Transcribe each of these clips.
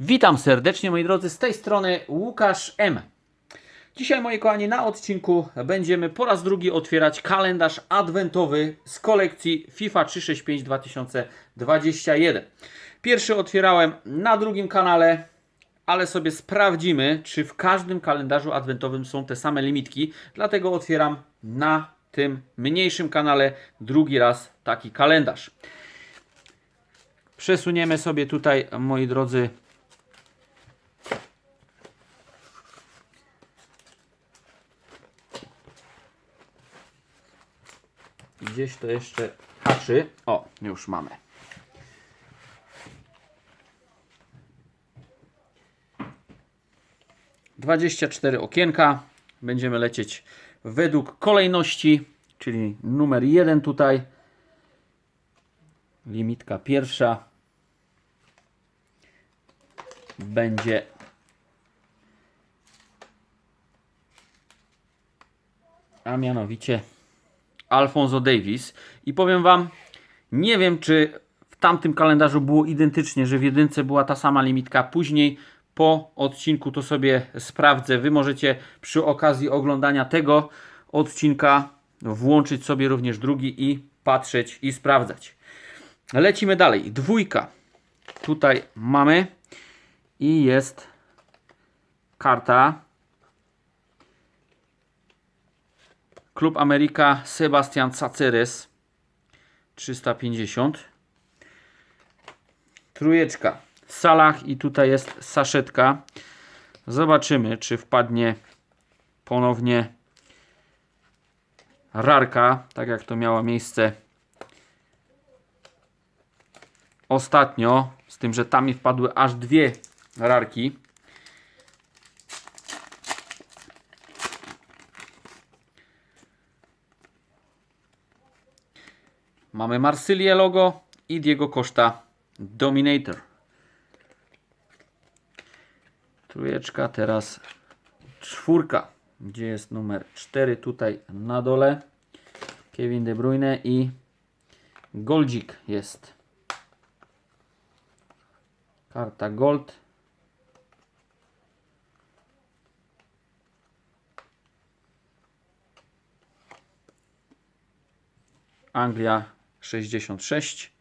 Witam serdecznie moi drodzy, z tej strony Łukasz M. Dzisiaj moi kochani na odcinku będziemy po raz drugi otwierać kalendarz adwentowy z kolekcji FIFA 365 2021. Pierwszy otwierałem na drugim kanale, ale sobie sprawdzimy, czy w każdym kalendarzu adwentowym są te same limitki. Dlatego otwieram na tym mniejszym kanale drugi raz taki kalendarz. Przesuniemy sobie tutaj, moi drodzy, Gdzieś to jeszcze haczy. O, już mamy. Dwadzieścia cztery okienka. Będziemy lecieć według kolejności, czyli numer jeden tutaj. Limitka pierwsza będzie a mianowicie Alfonso Davis i powiem Wam, nie wiem czy w tamtym kalendarzu było identycznie, że w jedynce była ta sama limitka, później po odcinku to sobie sprawdzę. Wy możecie przy okazji oglądania tego odcinka włączyć sobie również drugi i patrzeć i sprawdzać. Lecimy dalej. Dwójka. Tutaj mamy i jest karta Klub Ameryka Sebastian Caceres 350 Trójeczka. Salah i tutaj jest saszetka. Zobaczymy czy wpadnie ponownie rarka, tak jak to miało miejsce ostatnio, z tym, że tam mi wpadły aż dwie rarki. Mamy Marsylię logo i Diego Costa Dominator. Trójeczka, teraz czwórka. Gdzie jest numer 4? Tutaj na dole. Kevin De Bruyne i Goldzik jest. Karta Gold. Anglia 66.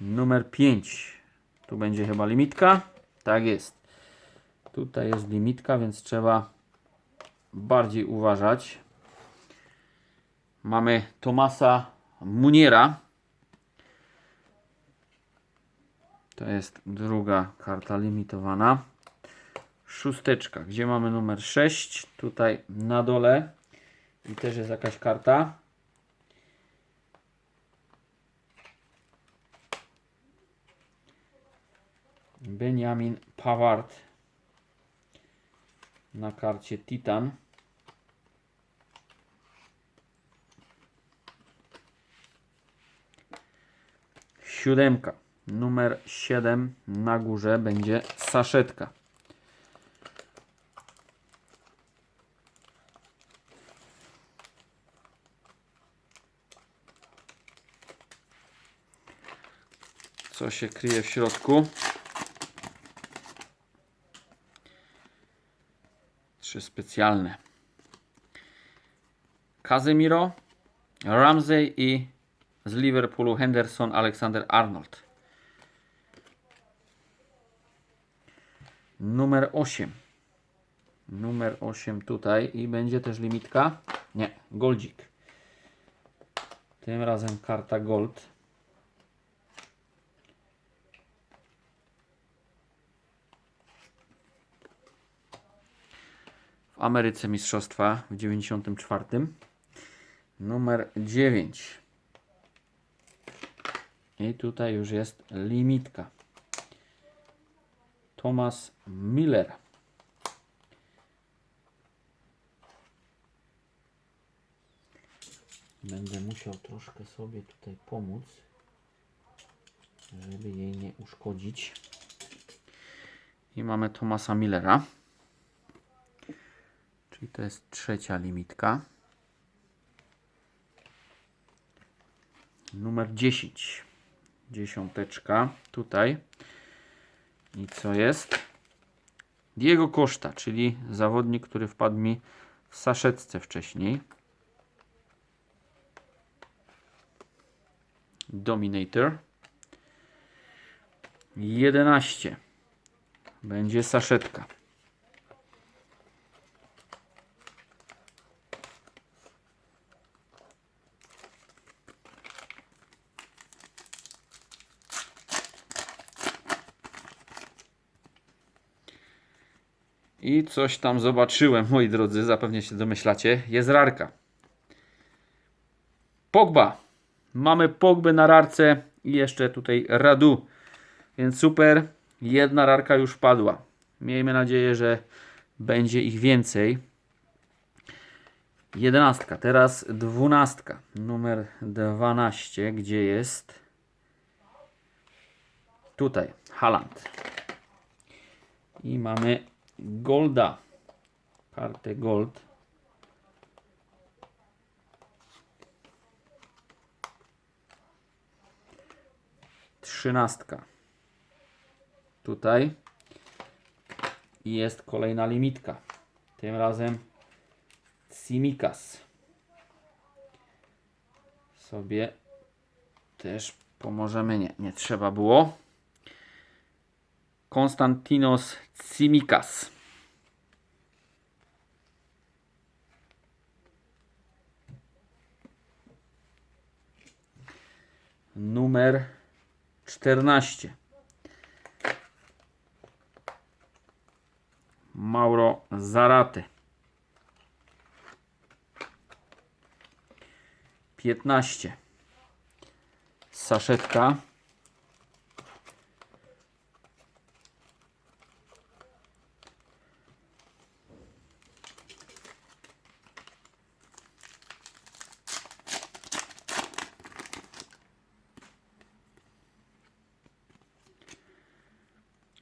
Numer 5. Tu będzie chyba limitka. Tak jest. Tutaj jest limitka, więc trzeba bardziej uważać. Mamy Tomasa Muniera. To jest druga karta limitowana. Szósteczka. Gdzie mamy numer 6? Tutaj na dole. I też jest jakaś karta. Benjamin Pavard na karcie Titan. Siódemka. Numer 7 na górze będzie saszetka. Co się kryje w środku. Trzy specjalne. Casemiro, Ramsey i z Liverpoolu Henderson, Alexander Arnold. Numer 8. Numer 8 tutaj i będzie też limitka. Nie, goldzik. Tym razem karta gold. Ameryce Mistrzostwa w 94. Numer 9. I tutaj już jest limitka. Thomas Miller. Będę musiał troszkę sobie tutaj pomóc, żeby jej nie uszkodzić. I mamy Thomasa Millera. Czyli to jest trzecia limitka. Numer 10. Dziesiąteczka tutaj. I co jest? Diego Costa, czyli zawodnik, który wpadł mi w saszetce wcześniej. Dominator. 11. Będzie saszetka. I coś tam zobaczyłem, moi drodzy, zapewne się domyślacie. Jest rarka. Pogba. Mamy Pogbę na rarce i jeszcze tutaj Radu. Więc super. Jedna rarka już padła. Miejmy nadzieję, że będzie ich więcej. Jedenastka. Teraz dwunastka. Numer 12. Gdzie jest? Tutaj. Haland. I mamy Golda. Kartę Gold. Trzynastka. Tutaj. I jest kolejna limitka. Tym razem Simikas. Sobie też pomożemy. Nie, nie trzeba było. Konstantinos Tsimikas. Numer 14. Mauro Zaraty. 15. Saszetka.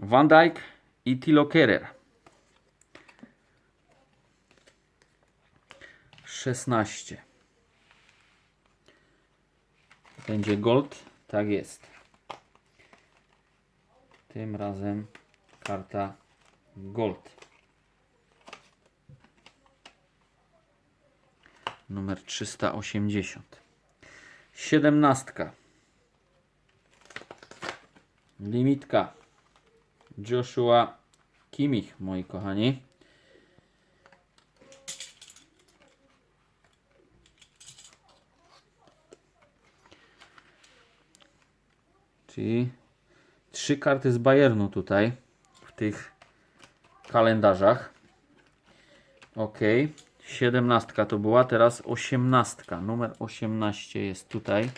Van Dijk i Tilo Kerer. 16. Będzie gold. Tak jest. Tym razem karta gold. Numer 380. 17. Limitka. Joshua Kimmich, moi kochani. Czyli trzy karty z Bayernu tutaj w tych kalendarzach. Ok. 17 to była, teraz 18. Numer 18 jest tutaj.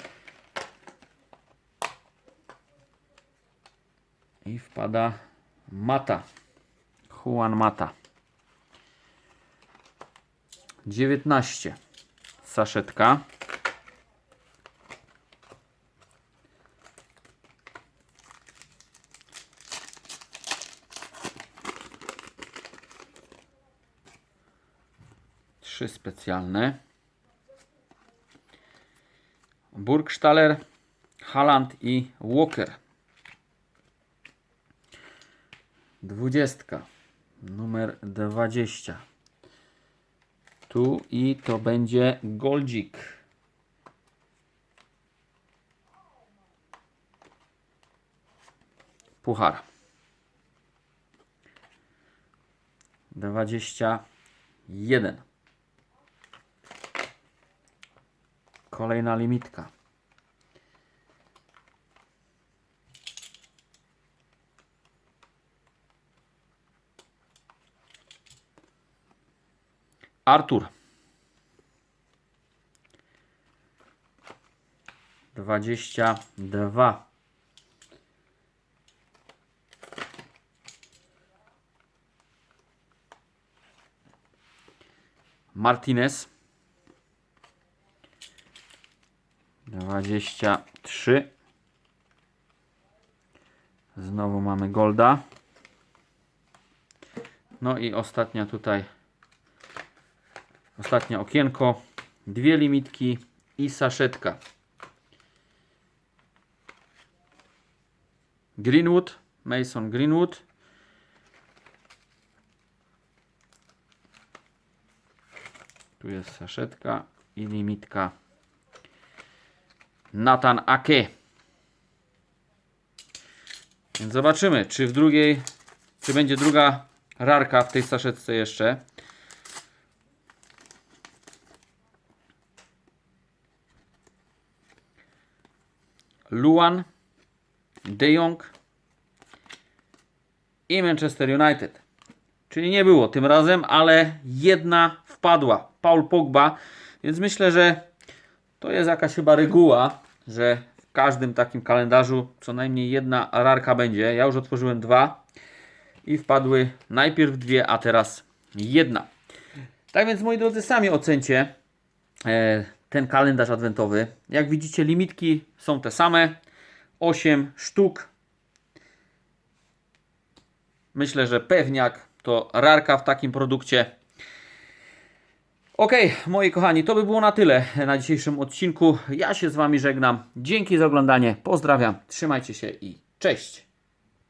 I wpada Mata. Juan Mata. 19. Saszetka. Trzy specjalne. Burgstaller, Haaland i Walker. Dwudziestka. Numer 20. Tu i to będzie Goldzik. Puchar. 21. Kolejna limitka. Artur. Dwadzieścia dwa. Martinez. Dwadzieścia trzy. Znowu mamy Golda. No i ostatnia tutaj Ostatnie okienko, dwie limitki i saszetka. Greenwood, Mason Greenwood. Tu jest saszetka i limitka. Nathan Ake. Więc zobaczymy, czy w drugiej, czy będzie druga rarka w tej saszetce jeszcze. Luan, De Jong i Manchester United. Czyli nie było tym razem, ale jedna wpadła. Paul Pogba. Więc myślę, że to jest jakaś chyba reguła, że w każdym takim kalendarzu co najmniej jedna rarka będzie. Ja już otworzyłem dwa i wpadły najpierw dwie, a teraz jedna. Tak więc moi drodzy, sami ocencie e, ten kalendarz adwentowy. Jak widzicie, limitki są te same. 8 sztuk. Myślę, że pewniak to rarka w takim produkcie. Ok, moi kochani, to by było na tyle na dzisiejszym odcinku. Ja się z Wami żegnam. Dzięki za oglądanie. Pozdrawiam. Trzymajcie się i cześć.